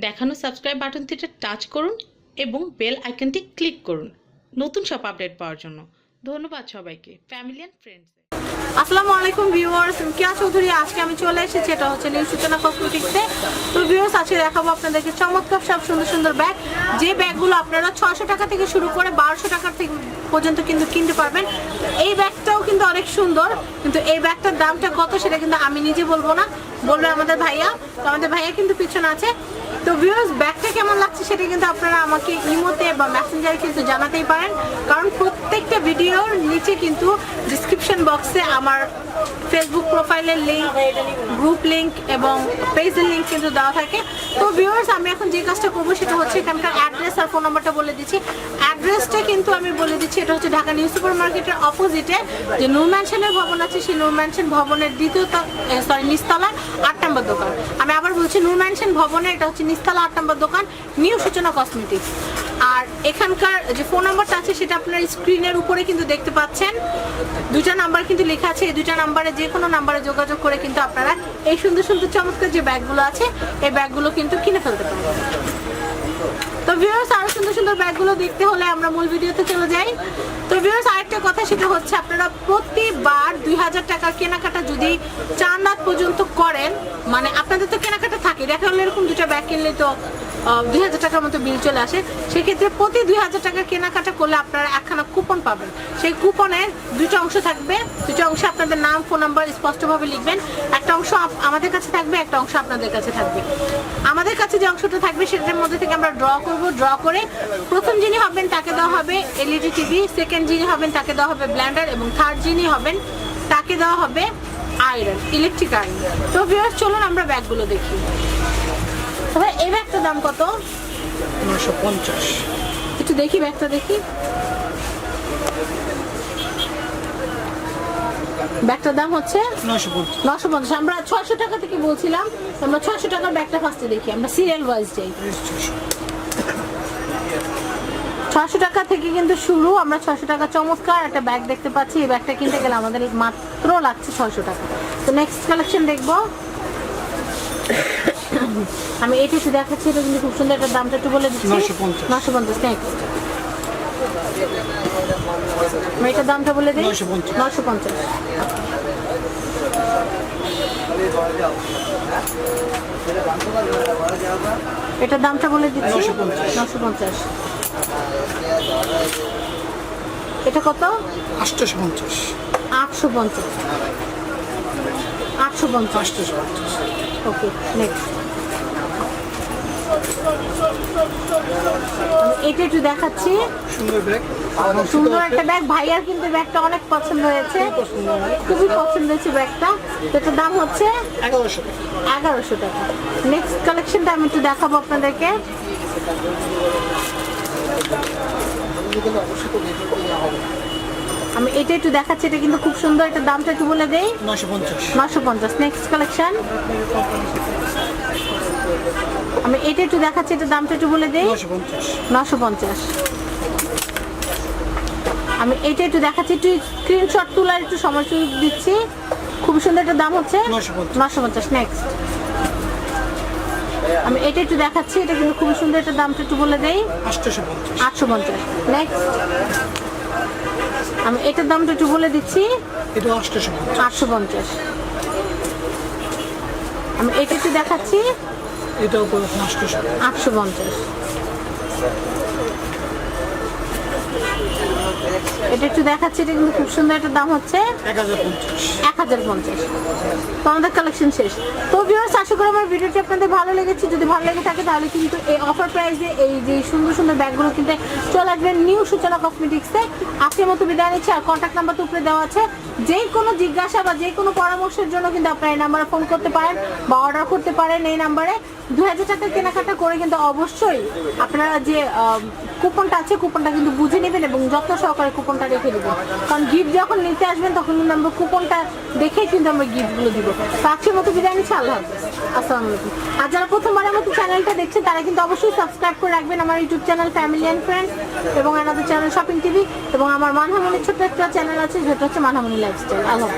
দেখানো subscribe বাটনটিতে touch করুন এবং বেল আইকনটি ক্লিক করুন। নতুন সব আপডেট পাওয়ার জন্য। ধন্যবাদ সবাইকে। ফ্যামিলি অ্যান্ড ফ্রেন্ডস আসসালামু আলাইকুম ভিউয়ার্স কিয়া চৌধুরী। আজকে আমি চলে এসেছি, এটা হচ্ছে নিউ সূচনা কসমেটিক্সে। তো ভিউয়ার্স, আজকে দেখাবো আপনাদেরকে চমৎকার সব সুন্দর সুন্দর ব্যাগ। যে ব্যাগগুলো আপনারা ছশো টাকা থেকে শুরু করে বারোশো টাকা থেকে পর্যন্ত কিন্তু কিনতে পারবেন। এই ব্যাগটাও কিন্তু অনেক সুন্দর, কিন্তু এই ব্যাগটার দামটা কত সেটা কিন্তু আমি নিজে বলব না, বলবে আমাদের ভাইয়া। তো আমাদের ভাইয়া কিন্তু পিছনে আছে। তো ভিউয়ার্স, ব্যাগটা কেমন লাগছে সেটা কিন্তু আপনারা আমাকে ইমোতে বা মেসেঞ্জারে কিন্তু জানাতেই পারেন। কারণ প্রত্যেকটা ভিডিওর নিচে কিন্তু ডিসক্রিপশন বক্সে আমার ফেসবুক প্রোফাইলের লিঙ্ক গ্রুপ লিঙ্ক এবং পেজের লিঙ্ক কিন্তু দেওয়া থাকে। তো ভিউয়ার্স আমি এখন যে কাজটা করব সেটা হচ্ছে এখানকার অ্যাড্রেস আর ফোন নাম্বারটা বলে দিচ্ছি। অ্যাড্রেসটা কিন্তু আমি বলে দিচ্ছি, এটা হচ্ছে ঢাকা নিউ সুপার মার্কেটের অপোজিটে যে নূর ম্যানশনের ভবন আছে, সেই নূর ম্যানশন ভবনের দ্বিতীয় সরি নিচতলা আট নম্বর দোকান। আমি আবার বলছি নূর ম্যানশন ভবনে এটা হচ্ছে নিচতলা আট নম্বর দোকান নিউ সূচনা কসমেটিক্স আর এখানকার যে ফোন নাম্বারটা আছে, সেটা আপনার স্ক্রিনের উপরে কিন্তু দেখতে পাচ্ছেন। দুটা নাম্বার কিন্তু লেখা আছে। এই দুটা নাম্বারে যে কোনো নাম্বারে যোগাযোগ করে কিন্তু আপনারা এই সুন্দর সুন্দর চমৎকার যে ব্যাগগুলো আছে, এই ব্যাগগুলো কিন্তু কিনে ফেলতে পারবেন তো ভিউয়ার্স আরও সুন্দর সুন্দর ব্যাগগুলো দেখতে হলে আমরা মূল ভিডিওতে চলে যাই। তো ভিউয়ার্স আরেকটা কথা, সেটা হচ্ছে আপনারা প্রতিবার দুই হাজার টাকার কেনাকাটা যদি চার রাত পর্যন্ত করেন মানে আপনাদের তো কেনাকাটা থাকে, দেখা হলো এরকম দুটা ব্যাগ কিনলে তো দুই হাজার টাকার মতো বিল চলে আসে। সেক্ষেত্রে প্রতি দুই হাজার টাকা কেনাকাটা করলে আপনারা একখানা কুপন পাবেন। সেই কুপনের দুটো অংশ থাকবে। দুটো অংশে আপনাদের নাম ফোন নাম্বার স্পষ্টভাবে লিখবেন। একটা অংশ আমাদের কাছে থাকবে, একটা অংশ আপনাদের কাছে থাকবে। আমাদের কাছে যে অংশটা থাকবে, সেটার মধ্যে থেকে আমরা ড্র করব। ড্র করে প্রথম যিনি হবেন তাকে দেওয়া হবে এলইডি টিভি সেকেন্ড যিনি হবেন তাকে দেওয়া হবে ব্ল্যান্ডার এবং থার্ড যিনি হবেন তাকে দেওয়া হবে আয়রন ইলেকট্রিক আয়রন তো ভিউয়ার্স চলুন আমরা ব্যাগগুলো দেখি। তবে এই ব্যাগটার দাম কত? নশো পঞ্চাশ। একটু দেখি ব্যাগটা দেখি। ব্যাগটার দাম হচ্ছে নশো পঞ্চাশ। আমরা ছয়শো টাকা থেকে বলছিলাম আমরা ছয়শো টাকার ব্যাগটা ফার্স্টে দেখি আমরা সিরিয়াল ওয়াইজ যাই। ছশো টাকা থেকে কিন্তু শুরু আমরা ছশো টাকা চমৎকার একটা ব্যাগ দেখতে পাচ্ছি। এই ব্যাগটা কিনতে গেলে আমাদের মাত্র লাগছে ছশো টাকা। তো নেক্সট কালেকশন দেখব। আমি এটা একটু দেখাচ্ছি এটা কিন্তু খুব সুন্দর একটা দামটা একটু বলে দিচ্ছি। 950 নশো পঞ্চাশ নেক্সট আমি এটার দামটা বলে দিই। 950 নশো পঞ্চাশ। এটার দামটা বলে দিচ্ছি। 950 নশো পঞ্চাশ। এটা কত? আটশোশো পঞ্চাশ আটশো পঞ্চাশ আটশো পঞ্চাশ ওকে নেক্সট এটা একটু দেখাচ্ছি। সুন্দর ব্যাগ। সুন্দর একটা ব্যাগ। ভাইয়ার কিন্তু ব্যাগটা অনেক পছন্দ হয়েছে। খুবই পছন্দ হয়েছে ব্যাগটা। তো এটার দাম হচ্ছে এগারোশো এগারোশো টাকা। নেক্সট কালেকশনটা আমি একটু দেখাবো আপনাদেরকে। আমি এটা একটু দেখাচ্ছি। এটা কিন্তু খুব সুন্দর। এটা দামটা একটু বলে দেই। নশো পঞ্চাশ। নশো পঞ্চাশ। নেক্সট কালেকশন আমি এটা একটু দেখাচ্ছি এটা দামটা একটু বলে দেই। নশো পঞ্চাশ। আমি এটা একটু দেখাচ্ছি একটু স্ক্রিনশট তোলার একটু সময় দিচ্ছি। খুব সুন্দর একটা দাম হচ্ছে। নশো পঞ্চাশ। নেক্সট আমি এটা একটু দেখাচ্ছি এটা কিন্তু খুব সুন্দর একটা দামটা একটু বলে দেই। আটশো পঞ্চাশ। নেক্সট আমি এটার দামটা একটু বলে দিচ্ছি। আটশো পঞ্চাশ। আমি এটা একটু দেখাচ্ছি। এটাও করে আটশোশো আটশো পঞ্চাশ। এটা একটু দেখাচ্ছি এটা কিন্তু খুব সুন্দর একটা দাম হচ্ছে। এক হাজার পঞ্চাশ। এক হাজার পঞ্চাশ। তো আমাদের কালেকশন শেষ। তো ভিউয়ার্স আশা করি আমার ভিডিওটি আপনাদের ভালো লেগেছে। যদি ভালো লেগে থাকে তাহলে কিন্তু এই অফার প্রাইসে এই যে সুন্দর সুন্দর ব্যাগগুলো কিনতে চলে আসবেন নিউ সূচনা কসমেটিক্সে আজকের মতো বিদায় নিচ্ছি আর কন্ট্যাক্ট নাম্বার তো উপরে দেওয়া আছে। যে কোনো জিজ্ঞাসা বা যে কোনো পরামর্শের জন্য কিন্তু আপনারা এই নাম্বারে ফোন করতে পারেন বা অর্ডার করতে পারেন এই নাম্বারে দু হাজার টাকার কেনাকাটা করে কিন্তু অবশ্যই আপনারা যে কুপনটা আছে, কুপনটা কিন্তু বুঝে নেবেন এবং যত্ন সহকারে কুপনটা রেখে দেবেন। কারণ গিফট যখন নিতে আসবেন, তখন কিন্তু আমরা কুপনটা দেখেই কিন্তু আমরা গিফটগুলো দিব। তো আজকের মতো বিদায় নিচ্ছি, আল্লাহ হাফিজ। আসসালামু আলাইকুম। আর যারা প্রথমবার আমাদের চ্যানেলটা দেখছেন, তারা কিন্তু অবশ্যই সাবস্ক্রাইব করে রাখবেন আমার YouTube channel family and friends এবং আমাদের চ্যানেল শপিং টিভি এবং আমার মানহামনির ছোট্ট একটা চ্যানেল আছে, যেটা হচ্ছে মানহামনি লাইফস্টাইল আল্লাহ